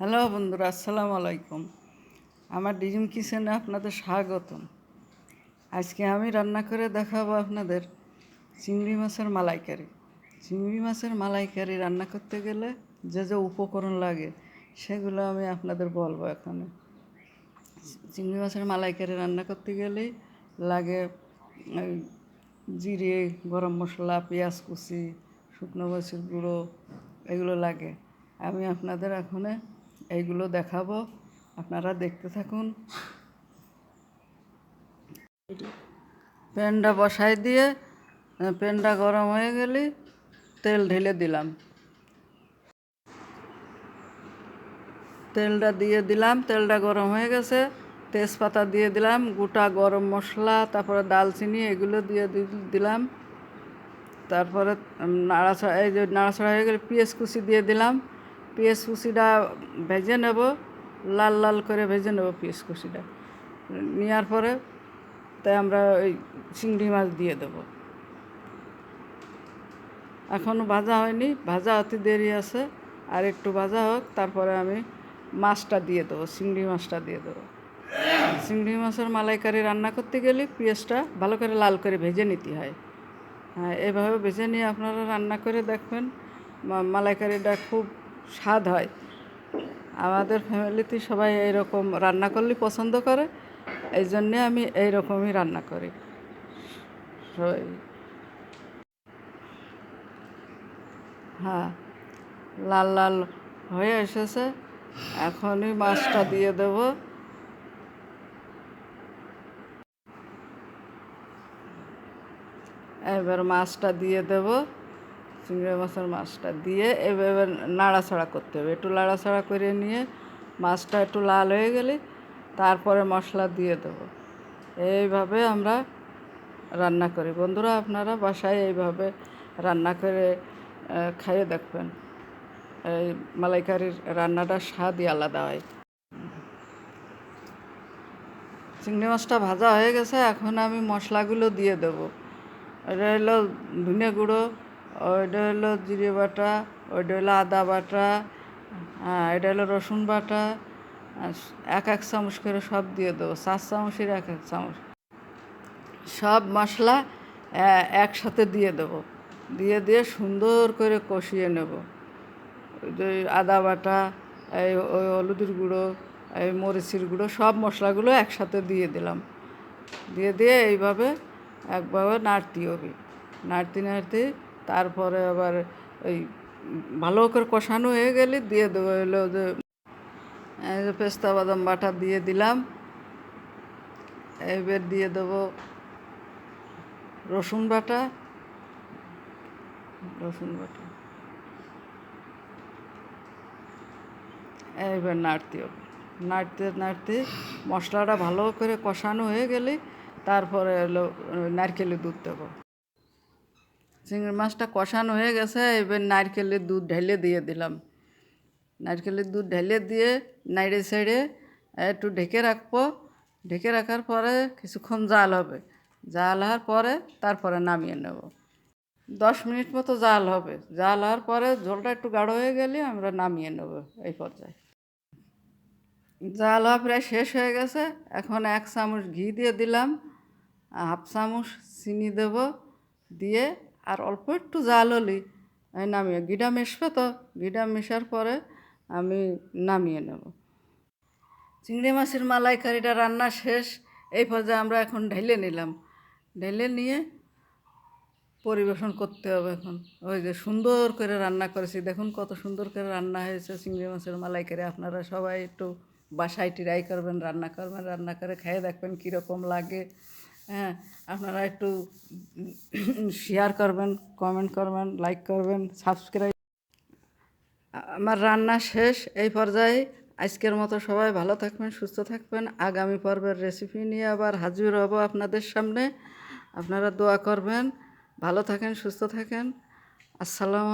Hello বন্ধুরা, আসসালামু আলাইকুম। আমার ডিজিম কিচেনে আপনাদের স্বাগতম। আজকে আমি রান্না করে দেখাবো আপনাদের চিংড়ি মাছের মালাইকারি। চিংড়ি মাছের মালাইকারি রান্না করতে গেলে যে যে উপকরণ লাগে, সেগুলো আমি আপনাদের বলব এখানে। চিংড়ি মাছের মালাইকারি রান্না করতে গেলেই লাগে জিরে, গরম মশলা, পেঁয়াজ কুচি, শুকনো মরিচের গুঁড়ো, এগুলো লাগে। আমি আপনাদের এখানে এইগুলো দেখাবো। আপনারা দেখতে থাকুন। প্যানটা বসাই দিয়ে প্যানটা গরম হয়ে গেলে তেল ঢেলে দিলাম। তেলটা দিয়ে দিলাম তেলটা গরম হয়ে গেছে। তেজপাতা দিয়ে দিলাম গোটা গরম মশলা তারপরে দালচিনি এগুলো দিয়ে দিলাম। তারপরে উম, নাড়াচাড়া এই যে নাড়াচাড়া হয়ে গেলে পেঁয়াজ কুচি দিয়ে দিলাম। পেঁয়াজ কুচিটা ভেজে নেব, লাল লাল করে ভেজে নেব পেঁয়াজ কুচিটা। নেওয়ার পরে তাই আমরা ওই চিংড়ি মাছ দিয়ে দেবো। এখনও ভাজা হয়নি, ভাজা অতি দেরি আছে, আর একটু ভাজা হোক, তারপরে আমি মাছটা দিয়ে দেবো, চিংড়ি মাছটা দিয়ে দেবো। চিংড়ি মাছের মালাইকারি রান্না করতে গেলে পেঁয়াজটা ভালো করে লাল করে ভেজে নিতে হয়। হ্যাঁ এভাবে ভেজে নিয়ে আপনারা রান্না করে দেখবেন মালাইকারিটা খুব স্বাদ হয়। আমাদের ফ্যামিলিতে সবাই এইরকম রান্না করলে পছন্দ করে, এই জন্যে আমি এই রকমই রান্না করি। সবাই। হ্যাঁ লাল লাল হয়ে এসেছে। এখনই মাছটা দিয়ে দেব। এবার মাছটা দিয়ে দেব। চিংড়ি মাছের মাছটা দিয়ে এবার নাড়াছাড়া করতে হবে। একটু নাড়াছাড়া করে নিয়ে মাছটা একটু লাল হয়ে গেলে তারপরে মশলা দিয়ে দেবো। এইভাবে আমরা রান্না করি। বন্ধুরা, আপনারা বাসায় এইভাবে রান্না করে খাইয়ে দেখবেন। এই মালাইকারির রান্নাটার স্বাদই আলাদা হয়। চিংড়ি মাছটা ভাজা হয়ে গেছে, এখন আমি মশলাগুলো দিয়ে দেবো। এটা হলো ধনে গুঁড়ো ওইটা হলো জিরে বাটা, ওইটা হলো আদা বাটা হ্যাঁ এটা হলো রসুন বাটা এক এক চামচ করে সব দিয়ে দেবো, চার চামচের এক এক চামচ। সব মশলা একসাথে দিয়ে দেব, দিয়ে দিয়ে সুন্দর করে কষিয়ে নেব। আদা বাটা, এই, ওই হলুদের গুঁড়ো, এই মরিচের গুঁড়ো, সব মশলাগুলো একসাথে দিয়ে দিলাম। দিয়ে দিয়ে এইভাবে একভাবে নাড়তে হবে। নাড়তে নাড়তে তারপরে আবার ওই ভালো করে কষানো হয়ে গেলে দিয়ে দেবো, হলো যে পেস্তা বাদাম বাটা দিয়ে দিলাম। এবার দিয়ে দেবো রসুন বাটা। রসুন বাটা। এইবার নাড়তে হবে। নাড়তে নাড়তে মশলাটা ভালো করে কষানো হয়ে গেলে তারপরে হলো নারকেলের দুধ দেবো। চিংড়ি মাছটা কষানো হয়ে গেছে, এবার নারকেলের দুধ ঢেলে দিয়ে দিলাম। নারকেলের দুধ ঢেলে দিয়ে নাইড়ে সাইডে একটু ঢেকে রাখব। ঢেকে রাখার পরে কিছুক্ষণ জাল হবে। জাল হওয়ার পরে তারপরে নামিয়ে নেব। দশ মিনিট মতো জাল হবে। জাল হওয়ার পরে ঝোলটা একটু গাঢ় হয়ে গেলে আমরা নামিয়ে নেব এই পর্যায়ে। জাল হওয়া প্রায় শেষ হয়ে গেছে। এখন এক চামচ ঘি দিয়ে দিলাম। হাফ চামচ চিনি দেব। দিয়ে আর অল্প একটু জাল হলি আমি নামিয়ে, গিডা মেশবে তো, গিডা মেশার পরে আমি নামিয়ে নেব। চিংড়ি মাছের মালাইকারিটা রান্না শেষ, এই পর্যায়ে আমরা এখন ঢেলে নিলাম। ঢেলে নিয়ে পরিবেশন করতে হবে এখন। ওই যে সুন্দর করে রান্না করেছি, দেখুন কত সুন্দর করে রান্না হয়েছে চিংড়ি মাছের মালাইকারি। আপনারা সবাই একটু বাসায় ট্রাই করবেন, রান্না করবেন, রান্না করে খেয়ে দেখবেন কীরকম লাগে। হ্যাঁ আপনারা একটু শেয়ার করবেন কমেন্ট করবেন লাইক করবেন সাবস্ক্রাইব আমার রান্না শেষ, এই পর্যায়ে আজকের মতো সবাই ভালো থাকবেন, সুস্থ থাকবেন। আগামী পর্বের রেসিপি নিয়ে আবার হাজির হব আপনাদের সামনে। আপনারা দোয়া করবেন। ভালো থাকেন, সুস্থ থাকেন। আসসালামু